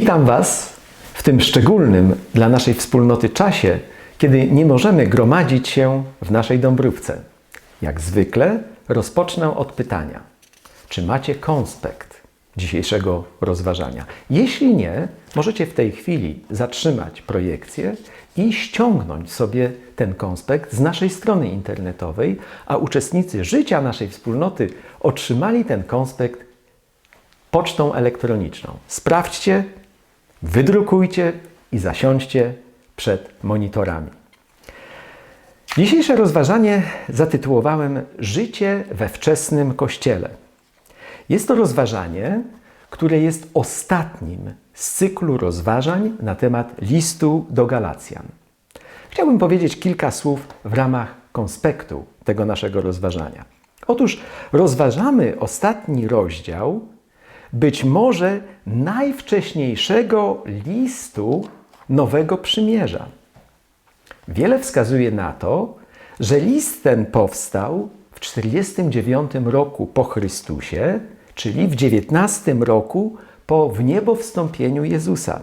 Witam Was w tym szczególnym dla naszej wspólnoty czasie, kiedy nie możemy gromadzić się w naszej Dąbrówce. Jak zwykle rozpocznę od pytania: czy macie konspekt dzisiejszego rozważania? Jeśli nie, możecie w tej chwili zatrzymać projekcję i ściągnąć sobie ten konspekt z naszej strony internetowej, a uczestnicy życia naszej wspólnoty otrzymali ten konspekt pocztą elektroniczną. Sprawdźcie, wydrukujcie i zasiądźcie przed monitorami. Dzisiejsze rozważanie zatytułowałem Życie we wczesnym Kościele. Jest to rozważanie, które jest ostatnim z cyklu rozważań na temat listu do Galacjan. Chciałbym powiedzieć kilka słów w ramach konspektu tego naszego rozważania. Otóż rozważamy ostatni rozdział być może najwcześniejszego listu Nowego Przymierza. Wiele wskazuje na to, że list ten powstał w 49 roku po Chrystusie, czyli w 19 roku po wniebowstąpieniu Jezusa.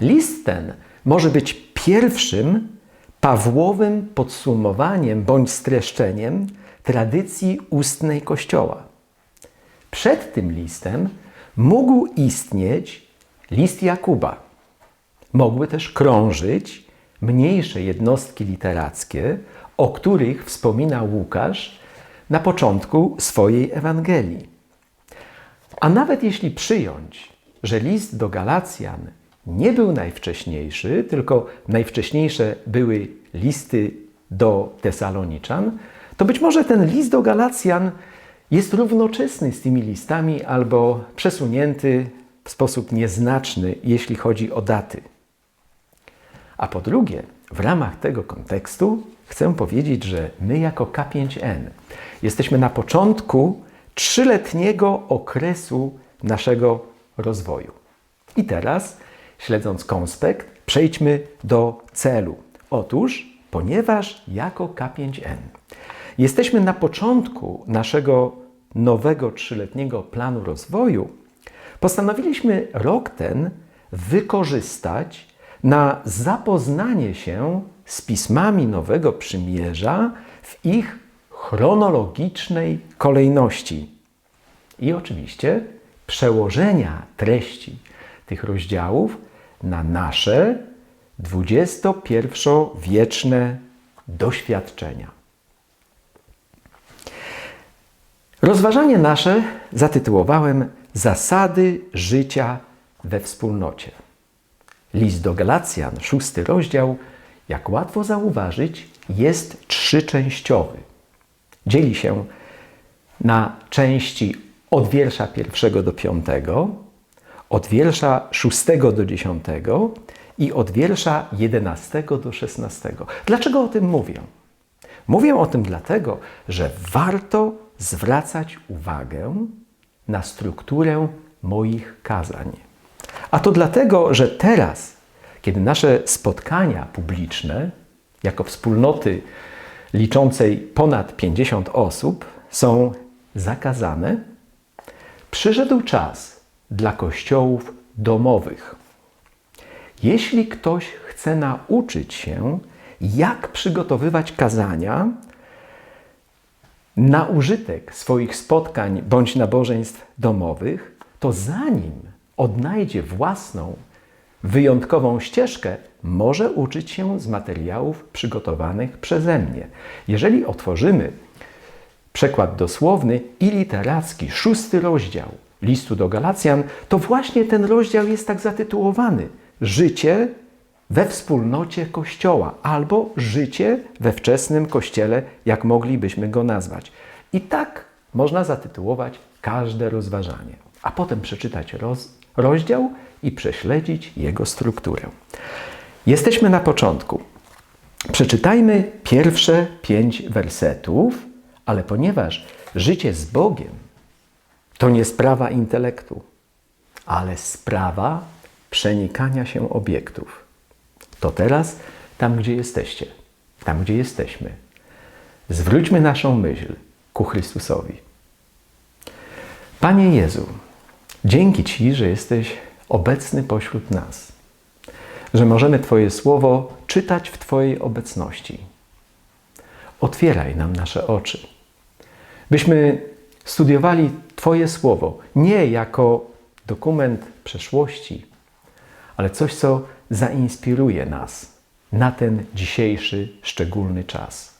List ten może być pierwszym Pawłowym podsumowaniem bądź streszczeniem tradycji ustnej Kościoła. Przed tym listem mógł istnieć list Jakuba. Mogły też krążyć mniejsze jednostki literackie, o których wspomina Łukasz na początku swojej Ewangelii. A nawet jeśli przyjąć, że list do Galacjan nie był najwcześniejszy, tylko najwcześniejsze były listy do Tesaloniczan, to być może ten list do Galacjan jest równoczesny z tymi listami albo przesunięty w sposób nieznaczny, jeśli chodzi o daty. A po drugie, w ramach tego kontekstu chcę powiedzieć, że my jako K5N jesteśmy na początku trzyletniego okresu naszego rozwoju. I teraz, śledząc konspekt, przejdźmy do celu. Otóż, ponieważ jako K5N jesteśmy na początku naszego nowego trzyletniego planu rozwoju, postanowiliśmy rok ten wykorzystać na zapoznanie się z pismami Nowego Przymierza w ich chronologicznej kolejności i oczywiście przełożenia treści tych rozdziałów na nasze 21-wieczne doświadczenia. Rozważanie nasze zatytułowałem Zasady życia we wspólnocie. List do Galacjan, szósty rozdział, jak łatwo zauważyć, jest trzyczęściowy. Dzieli się na części od wiersza pierwszego do piątego, od wiersza szóstego do dziesiątego i od wiersza jedenastego do szesnastego. Dlaczego o tym mówię? Mówię o tym dlatego, że warto zwracać uwagę na strukturę moich kazań. A to dlatego, że teraz, kiedy nasze spotkania publiczne, jako wspólnoty liczącej ponad 50 osób, są zakazane, przyszedł czas dla kościołów domowych. Jeśli ktoś chce nauczyć się, jak przygotowywać kazania na użytek swoich spotkań bądź nabożeństw domowych, to zanim odnajdzie własną, wyjątkową ścieżkę, może uczyć się z materiałów przygotowanych przeze mnie. Jeżeli otworzymy przekład dosłowny i literacki, szósty rozdział listu do Galacjan, to właśnie ten rozdział jest tak zatytułowany: Życie we wspólnocie Kościoła albo życie we wczesnym Kościele, jak moglibyśmy go nazwać. I tak można zatytułować każde rozważanie, a potem przeczytać roz, rozdział i prześledzić jego strukturę. Jesteśmy na początku. Przeczytajmy pierwsze pięć wersetów, ale ponieważ życie z Bogiem to nie sprawa intelektu, ale sprawa przenikania się obiektów to teraz, tam gdzie jesteście, tam gdzie jesteśmy, zwróćmy naszą myśl ku Chrystusowi. Panie Jezu, dzięki Ci, że jesteś obecny pośród nas, że możemy Twoje słowo czytać w Twojej obecności. Otwieraj nam nasze oczy, byśmy studiowali Twoje słowo nie jako dokument przeszłości, ale coś, co zainspiruje nas na ten dzisiejszy szczególny czas.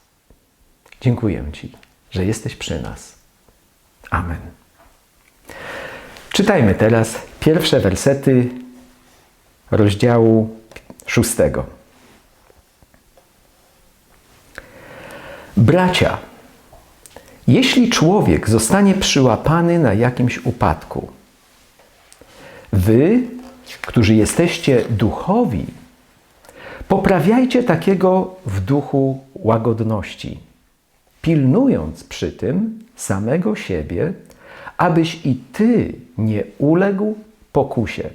Dziękuję Ci, że jesteś przy nas. Amen. Czytajmy teraz pierwsze wersety rozdziału szóstego. Bracia, jeśli człowiek zostanie przyłapany na jakimś upadku, wy, którzy jesteście duchowi, poprawiajcie takiego w duchu łagodności, pilnując przy tym samego siebie, abyś i ty nie uległ pokusie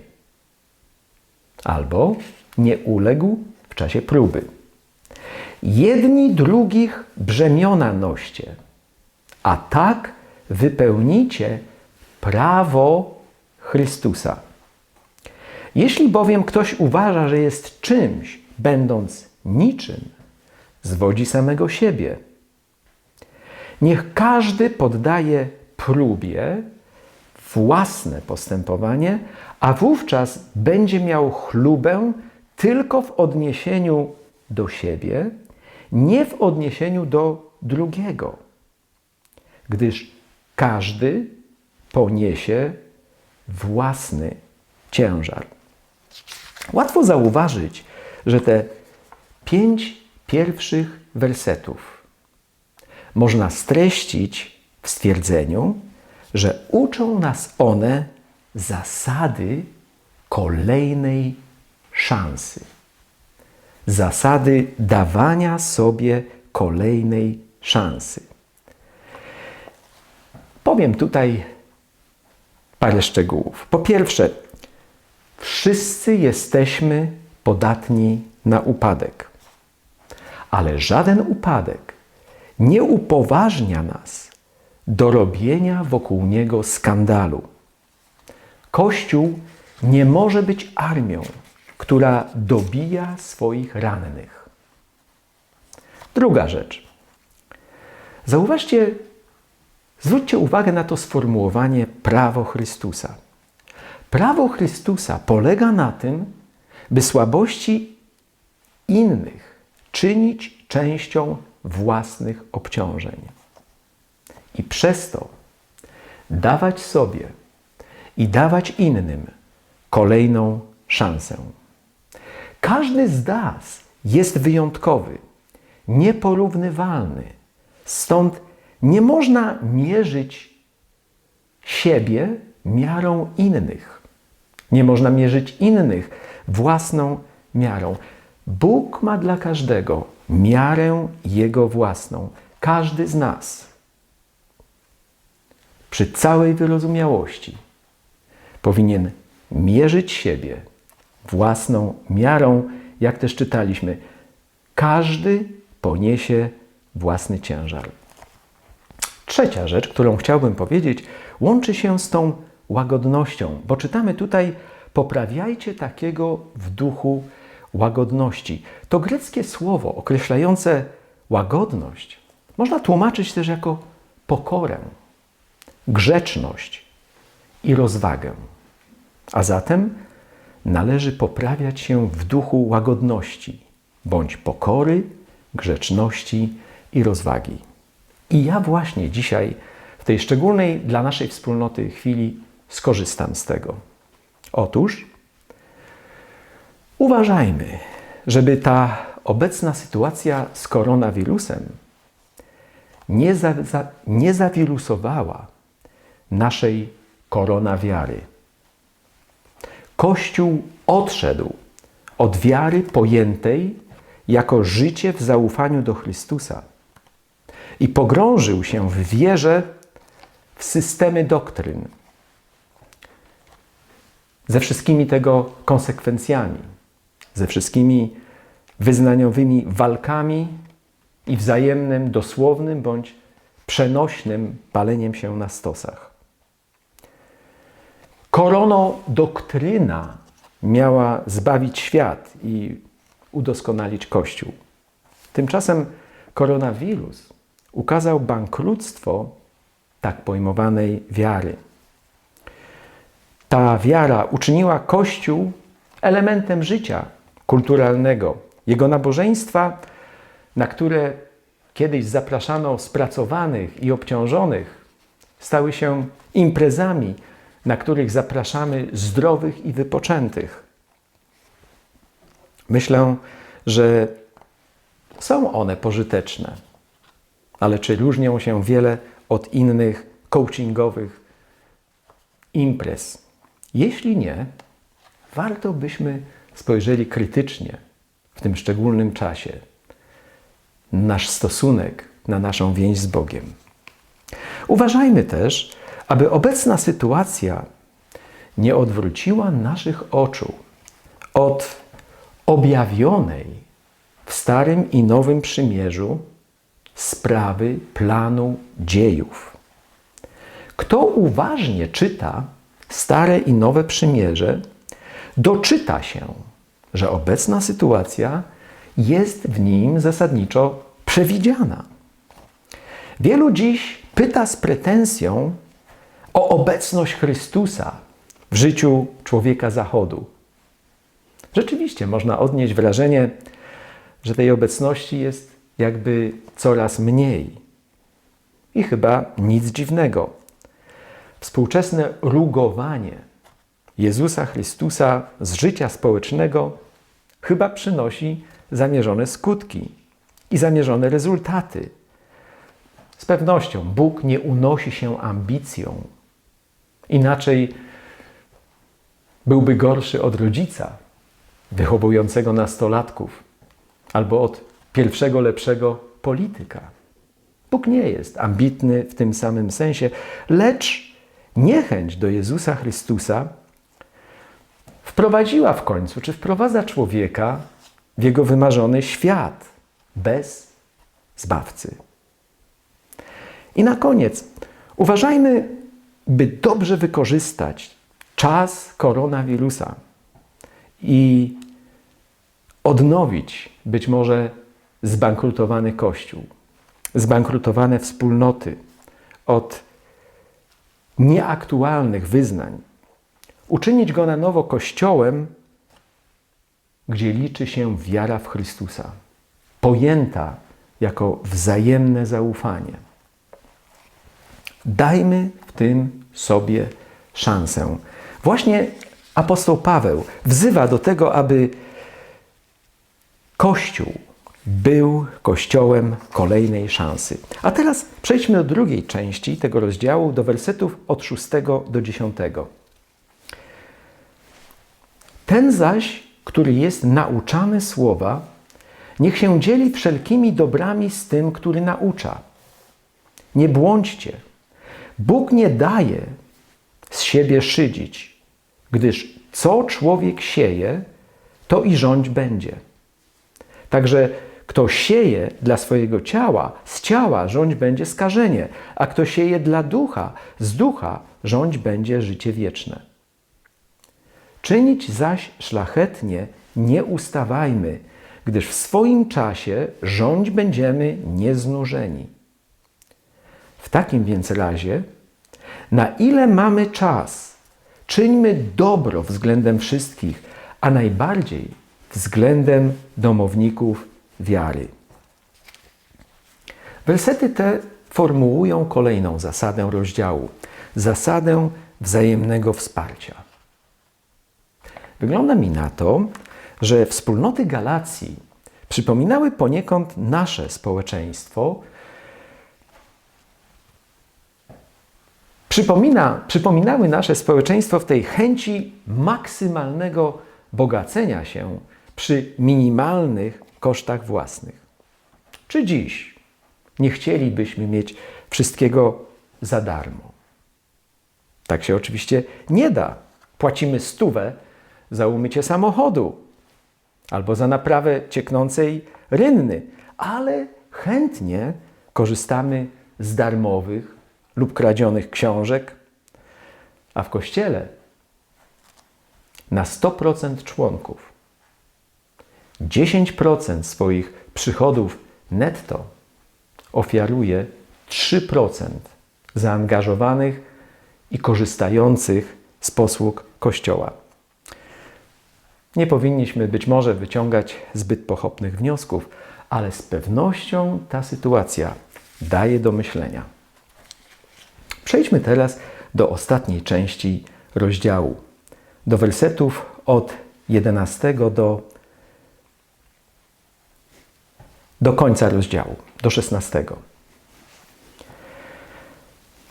albo nie uległ w czasie próby. Jedni drugich brzemiona noście, a tak wypełnicie prawo Chrystusa. Jeśli bowiem ktoś uważa, że jest czymś, będąc niczym, zwodzi samego siebie. Niech każdy poddaje próbie własne postępowanie, a wówczas będzie miał chlubę tylko w odniesieniu do siebie, nie w odniesieniu do drugiego, gdyż każdy poniesie własny ciężar. Łatwo zauważyć, że te pięć pierwszych wersetów można streścić w stwierdzeniu, że uczą nas one zasady kolejnej szansy. Zasady dawania sobie kolejnej szansy. Powiem tutaj parę szczegółów. Po pierwsze, wszyscy jesteśmy podatni na upadek. Ale żaden upadek nie upoważnia nas do robienia wokół niego skandalu. Kościół nie może być armią, która dobija swoich rannych. Druga rzecz. Zauważcie, zwróćcie uwagę na to sformułowanie prawo Chrystusa. Prawo Chrystusa polega na tym, by słabości innych czynić częścią własnych obciążeń. I przez to dawać sobie i dawać innym kolejną szansę. Każdy z nas jest wyjątkowy, nieporównywalny. Stąd nie można mierzyć siebie miarą innych. Nie można mierzyć innych własną miarą. Bóg ma dla każdego miarę Jego własną. Każdy z nas. Przy całej wyrozumiałości powinien mierzyć siebie własną miarą, jak też czytaliśmy. Każdy poniesie własny ciężar. Trzecia rzecz, którą chciałbym powiedzieć, łączy się z tą łagodnością, bo czytamy tutaj poprawiajcie takiego w duchu łagodności. To greckie słowo określające łagodność można tłumaczyć też jako pokorę, grzeczność i rozwagę. A zatem należy poprawiać się w duchu łagodności, bądź pokory, grzeczności i rozwagi. I ja właśnie dzisiaj, w tej szczególnej dla naszej wspólnoty chwili, skorzystam z tego. Otóż uważajmy, żeby ta obecna sytuacja z koronawirusem nie, za, za, nie zawirusowała naszej koronawiary. Kościół odszedł od wiary pojętej jako życie w zaufaniu do Chrystusa i pogrążył się w wierze w systemy doktryn ze wszystkimi tego konsekwencjami, ze wszystkimi wyznaniowymi walkami i wzajemnym, dosłownym bądź przenośnym paleniem się na stosach. Koroną doktryna miała zbawić świat i udoskonalić Kościół. Tymczasem koronawirus ukazał bankructwo tak pojmowanej wiary. Ta wiara uczyniła Kościół elementem życia kulturalnego, jego nabożeństwa, na które kiedyś zapraszano spracowanych i obciążonych, stały się imprezami, na których zapraszamy zdrowych i wypoczętych. Myślę, że są one pożyteczne, ale czy różnią się wiele od innych coachingowych imprez? Jeśli nie, warto byśmy spojrzeli krytycznie w tym szczególnym czasie nasz stosunek na naszą więź z Bogiem. Uważajmy też, aby obecna sytuacja nie odwróciła naszych oczu od objawionej w Starym i Nowym Przymierzu sprawy planu dziejów. Kto uważnie czyta Stare i Nowe Przymierze, doczyta się, że obecna sytuacja jest w nim zasadniczo przewidziana. Wielu dziś pyta z pretensją o obecność Chrystusa w życiu człowieka Zachodu. Rzeczywiście można odnieść wrażenie, że tej obecności jest jakby coraz mniej. I chyba nic dziwnego. Współczesne rugowanie Jezusa Chrystusa z życia społecznego chyba przynosi zamierzone skutki i zamierzone rezultaty. Z pewnością Bóg nie unosi się ambicją. Inaczej byłby gorszy od rodzica wychowującego nastolatków albo od pierwszego lepszego polityka. Bóg nie jest ambitny w tym samym sensie, lecz niechęć do Jezusa Chrystusa wprowadziła w końcu, czy wprowadza człowieka w jego wymarzony świat bez zbawcy. I na koniec, uważajmy, by dobrze wykorzystać czas koronawirusa i odnowić być może zbankrutowany Kościół, zbankrutowane wspólnoty od nieaktualnych wyznań, uczynić go na nowo Kościołem, gdzie liczy się wiara w Chrystusa, pojęta jako wzajemne zaufanie. Dajmy w tym sobie szansę. Właśnie apostoł Paweł wzywa do tego, aby Kościół był kościołem kolejnej szansy. A teraz przejdźmy do drugiej części tego rozdziału, do wersetów od 6 do 10. Ten zaś, który jest nauczany słowa, niech się dzieli wszelkimi dobrami z tym, który naucza. Nie błądźcie. Bóg nie daje z siebie szydzić, gdyż co człowiek sieje, to i rządź będzie. Także kto sieje dla swojego ciała, z ciała rządź będzie skażenie, a kto sieje dla ducha, z ducha rządź będzie życie wieczne. Czynić zaś szlachetnie nie ustawajmy, gdyż w swoim czasie rządź będziemy nieznużeni. W takim więc razie, na ile mamy czas, czyńmy dobro względem wszystkich, a najbardziej względem domowników wiary. Wersety te formułują kolejną zasadę rozdziału zasadę wzajemnego wsparcia. Wygląda mi na to, że wspólnoty Galacji przypominały poniekąd nasze społeczeństwo. Przypomina, przypominały nasze społeczeństwo w tej chęci maksymalnego bogacenia się przy minimalnych kosztach własnych. Czy dziś nie chcielibyśmy mieć wszystkiego za darmo? Tak się oczywiście nie da. Płacimy stówę za umycie samochodu albo za naprawę cieknącej rynny, ale chętnie korzystamy z darmowych lub kradzionych książek, a w kościele na 100% członków. 10% swoich przychodów netto ofiaruje 3% zaangażowanych i korzystających z posług Kościoła. Nie powinniśmy być może wyciągać zbyt pochopnych wniosków, ale z pewnością ta sytuacja daje do myślenia. Przejdźmy teraz do ostatniej części rozdziału, do wersetów od 11 do, do końca rozdziału, do 16.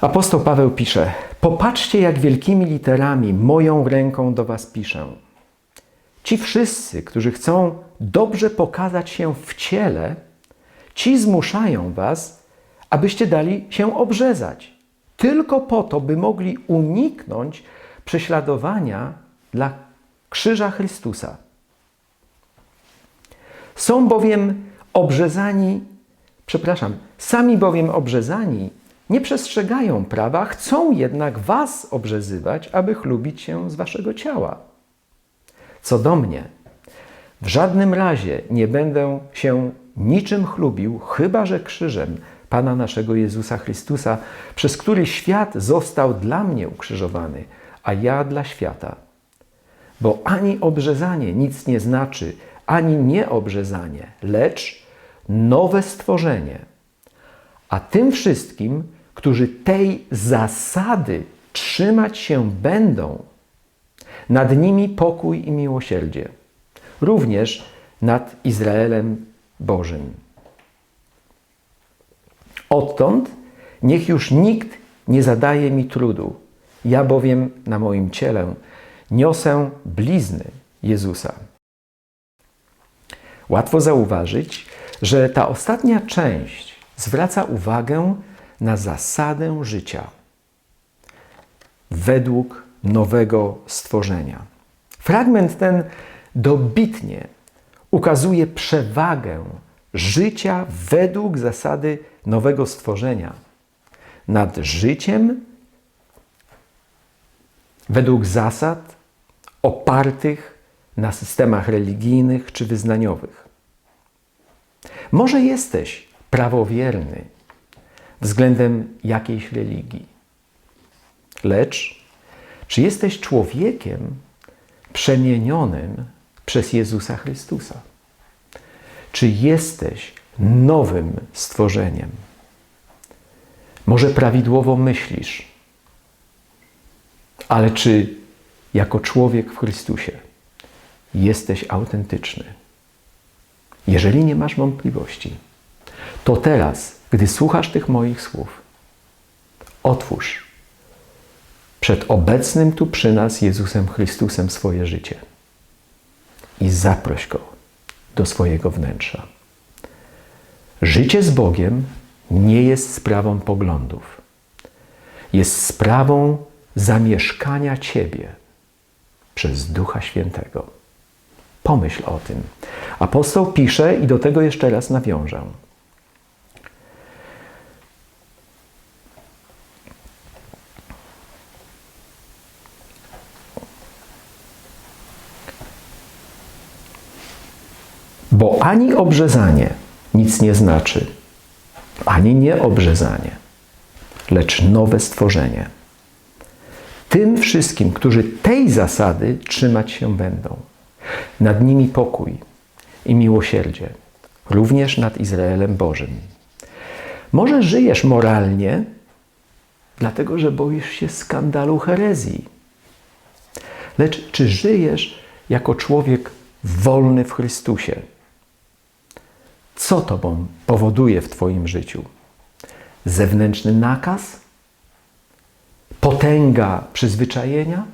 Apostoł Paweł pisze: Popatrzcie, jak wielkimi literami moją ręką do Was piszę. Ci wszyscy, którzy chcą dobrze pokazać się w ciele, ci zmuszają Was, abyście dali się obrzezać, tylko po to, by mogli uniknąć prześladowania dla krzyża Chrystusa. Są bowiem obrzezani, przepraszam, sami bowiem obrzezani nie przestrzegają prawa, chcą jednak was obrzezywać, aby chlubić się z waszego ciała. Co do mnie, w żadnym razie nie będę się niczym chlubił, chyba że krzyżem Pana naszego Jezusa Chrystusa, przez który świat został dla mnie ukrzyżowany, a ja dla świata. Bo ani obrzezanie nic nie znaczy, ani nieobrzezanie, lecz nowe stworzenie. A tym wszystkim, którzy tej zasady trzymać się będą, nad nimi pokój i miłosierdzie, również nad Izraelem Bożym. Odtąd niech już nikt nie zadaje mi trudu, ja bowiem na moim ciele niosę blizny Jezusa. Łatwo zauważyć, że ta ostatnia część zwraca uwagę na zasadę życia według nowego stworzenia. Fragment ten dobitnie ukazuje przewagę życia według zasady nowego stworzenia nad życiem według zasad opartych na systemach religijnych czy wyznaniowych. Może jesteś prawowierny względem jakiejś religii, lecz czy jesteś człowiekiem przemienionym przez Jezusa Chrystusa? Czy jesteś nowym stworzeniem? Może prawidłowo myślisz, ale czy jako człowiek w Chrystusie jesteś autentyczny? Jeżeli nie masz wątpliwości, to teraz, gdy słuchasz tych moich słów, otwórz przed obecnym tu przy nas Jezusem Chrystusem swoje życie i zaproś Go do swojego wnętrza. Życie z Bogiem nie jest sprawą poglądów. Jest sprawą zamieszkania Ciebie przez Ducha Świętego. Pomyśl o tym. Apostoł pisze i do tego jeszcze raz nawiążę. Bo ani obrzezanie nic nie znaczy, ani nieobrzezanie, lecz nowe stworzenie. Tym wszystkim, którzy tej zasady trzymać się będą, nad nimi pokój i miłosierdzie, również nad Izraelem Bożym. Może żyjesz moralnie, dlatego że boisz się skandalu herezji. Lecz czy żyjesz jako człowiek wolny w Chrystusie? Co Tobą powoduje w Twoim życiu? Zewnętrzny nakaz? Potęga przyzwyczajenia?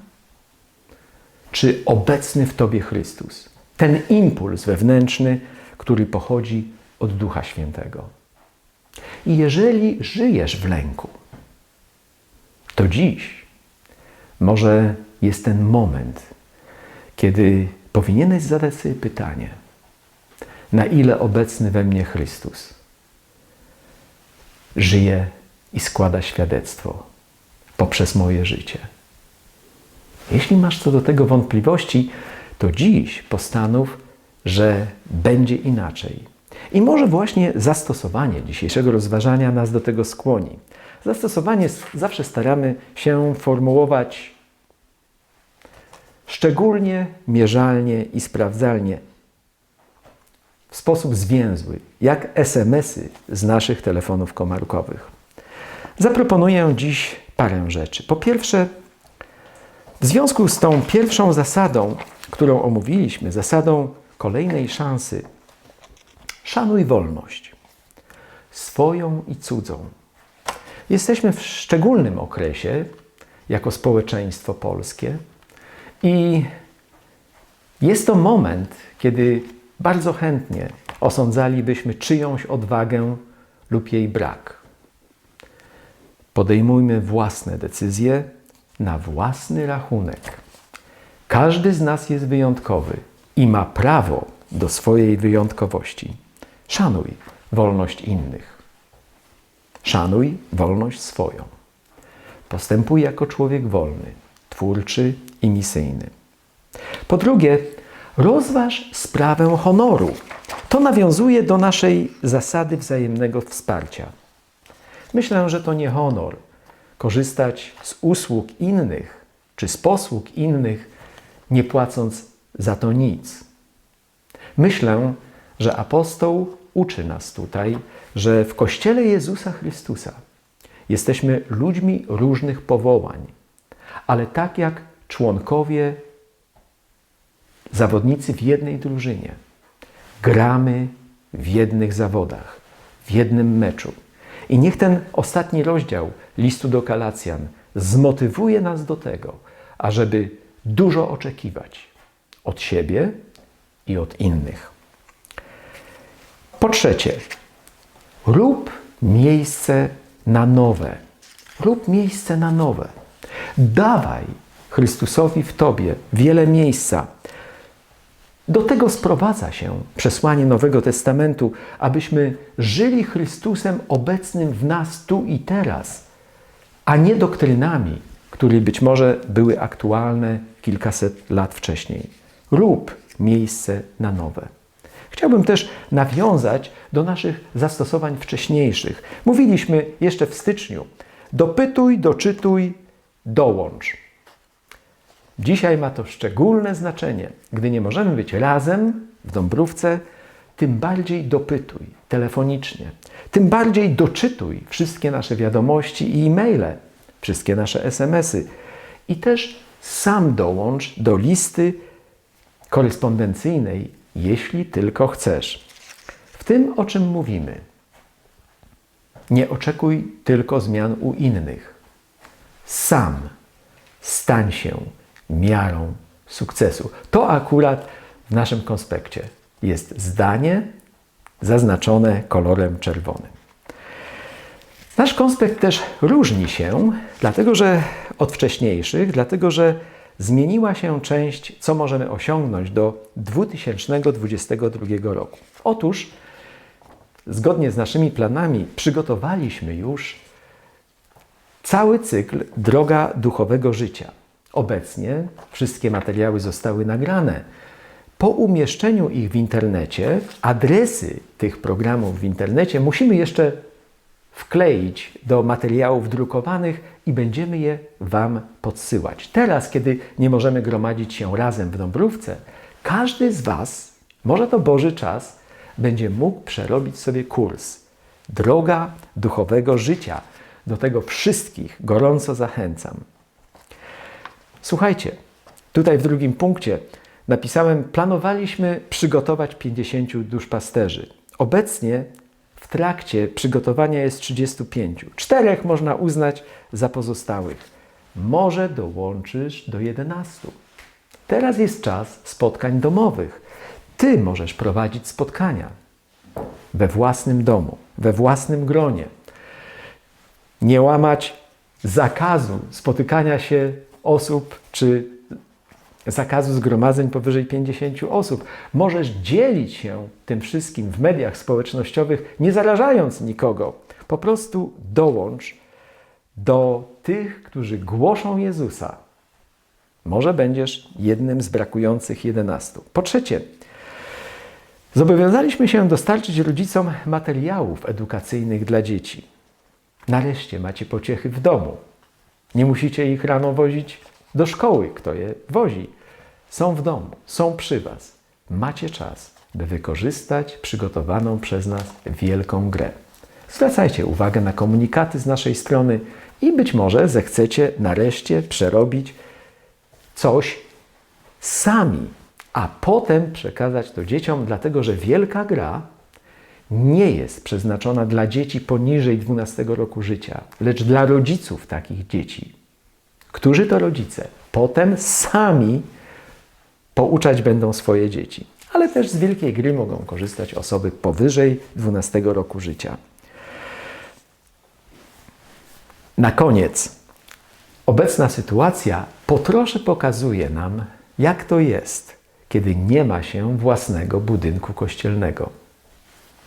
Czy obecny w Tobie Chrystus? Ten impuls wewnętrzny, który pochodzi od Ducha Świętego. I jeżeli żyjesz w lęku, to dziś może jest ten moment, kiedy powinieneś zadać sobie pytanie – na ile obecny we mnie Chrystus żyje i składa świadectwo poprzez moje życie. Jeśli masz co do tego wątpliwości, to dziś postanów, że będzie inaczej. I może właśnie zastosowanie dzisiejszego rozważania nas do tego skłoni. Zastosowanie zawsze staramy się formułować szczególnie, mierzalnie i sprawdzalnie, w sposób zwięzły, jak SMS-y z naszych telefonów komórkowych. Zaproponuję dziś parę rzeczy. Po pierwsze, w związku z tą pierwszą zasadą, którą omówiliśmy, zasadą kolejnej szansy, szanuj wolność swoją i cudzą. Jesteśmy w szczególnym okresie jako społeczeństwo polskie i jest to moment, kiedy bardzo chętnie osądzalibyśmy czyjąś odwagę lub jej brak. Podejmujmy własne decyzje na własny rachunek. Każdy z nas jest wyjątkowy i ma prawo do swojej wyjątkowości. Szanuj wolność innych. Szanuj wolność swoją. Postępuj jako człowiek wolny, twórczy i misyjny. Po drugie, rozważ sprawę honoru. To nawiązuje do naszej zasady wzajemnego wsparcia. Myślę, że to nie honor korzystać z usług innych czy z posług innych, nie płacąc za to nic. Myślę, że apostoł uczy nas tutaj, że w Kościele Jezusa Chrystusa jesteśmy ludźmi różnych powołań, ale tak jak członkowie, zawodnicy w jednej drużynie, gramy w jednych zawodach, w jednym meczu. I niech ten ostatni rozdział listu do Kalacjan zmotywuje nas do tego, ażeby dużo oczekiwać od siebie i od innych. Po trzecie, rób miejsce na nowe. Rób miejsce na nowe. Dawaj Chrystusowi w Tobie wiele miejsca. Do tego sprowadza się przesłanie Nowego Testamentu, abyśmy żyli Chrystusem obecnym w nas tu i teraz, a nie doktrynami, które być może były aktualne kilkaset lat wcześniej. Rób miejsce na nowe. Chciałbym też nawiązać do naszych zastosowań wcześniejszych. Mówiliśmy jeszcze w styczniu: dopytuj, doczytuj, dołącz. Dzisiaj ma to szczególne znaczenie. Gdy nie możemy być razem w Dąbrówce, tym bardziej dopytuj telefonicznie, tym bardziej doczytuj wszystkie nasze wiadomości i e-maile, wszystkie nasze SMS-y i też sam dołącz do listy korespondencyjnej, jeśli tylko chcesz. W tym, o czym mówimy, nie oczekuj tylko zmian u innych. Sam stań się miarą sukcesu. To akurat w naszym konspekcie jest zdanie zaznaczone kolorem czerwonym. Nasz konspekt też różni się, dlatego że od wcześniejszych, dlatego że zmieniła się część, co możemy osiągnąć do 2022 roku. Otóż, zgodnie z naszymi planami, przygotowaliśmy już cały cykl Droga Duchowego Życia. Obecnie wszystkie materiały zostały nagrane. Po umieszczeniu ich w internecie, adresy tych programów w internecie musimy jeszcze wkleić do materiałów drukowanych i będziemy je Wam podsyłać. Teraz, kiedy nie możemy gromadzić się razem w Dąbrówce, każdy z Was, może to Boży czas, będzie mógł przerobić sobie kurs Droga duchowego życia. Do tego wszystkich gorąco zachęcam. Słuchajcie, tutaj w drugim punkcie napisałem, planowaliśmy przygotować 50 duszpasterzy. Obecnie w trakcie przygotowania jest 35. Czterech można uznać za pozostałych. Może dołączysz do 11. Teraz jest czas spotkań domowych. Ty możesz prowadzić spotkania we własnym domu, we własnym gronie. Nie łamać zakazu spotykania się osób czy zakazu zgromadzeń powyżej 50 osób. Możesz dzielić się tym wszystkim w mediach społecznościowych, nie zarażając nikogo. Po prostu dołącz do tych, którzy głoszą Jezusa. Może będziesz jednym z brakujących 11. Po trzecie, zobowiązaliśmy się dostarczyć rodzicom materiałów edukacyjnych dla dzieci. Nareszcie macie pociechy w domu. Nie musicie ich rano wozić do szkoły. Kto je wozi? Są w domu, są przy Was. Macie czas, by wykorzystać przygotowaną przez nas wielką grę. Zwracajcie uwagę na komunikaty z naszej strony i być może zechcecie nareszcie przerobić coś sami, a potem przekazać to dzieciom, dlatego że wielka gra nie jest przeznaczona dla dzieci poniżej 12 roku życia, lecz dla rodziców takich dzieci. Którzy to rodzice potem sami pouczać będą swoje dzieci. Ale też z wielkiej gry mogą korzystać osoby powyżej 12 roku życia. Na koniec, obecna sytuacja po trosze pokazuje nam, jak to jest, kiedy nie ma się własnego budynku kościelnego.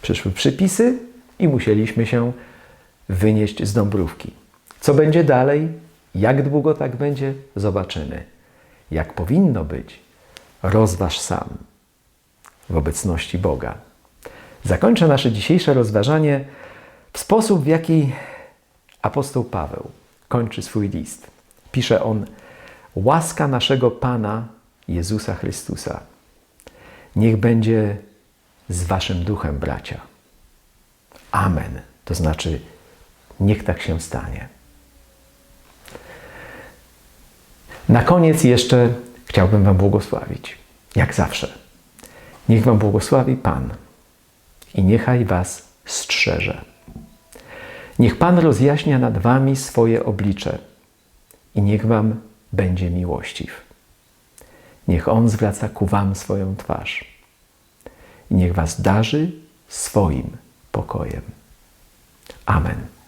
Przyszły przypisy i musieliśmy się wynieść z Dąbrówki. Co będzie dalej? Jak długo tak będzie? Zobaczymy. Jak powinno być? Rozważ sam w obecności Boga. Zakończę nasze dzisiejsze rozważanie w sposób, w jaki apostoł Paweł kończy swój list. Pisze on: Łaska naszego Pana Jezusa Chrystusa. Niech będzie z Waszym duchem, bracia. Amen. To znaczy, niech tak się stanie. Na koniec jeszcze chciałbym Wam błogosławić, jak zawsze. Niech Wam błogosławi Pan i niechaj Was strzeże. Niech Pan rozjaśnia nad Wami swoje oblicze i niech Wam będzie miłościw. Niech On zwraca ku Wam swoją twarz i niech Was darzy swoim pokojem. Amen.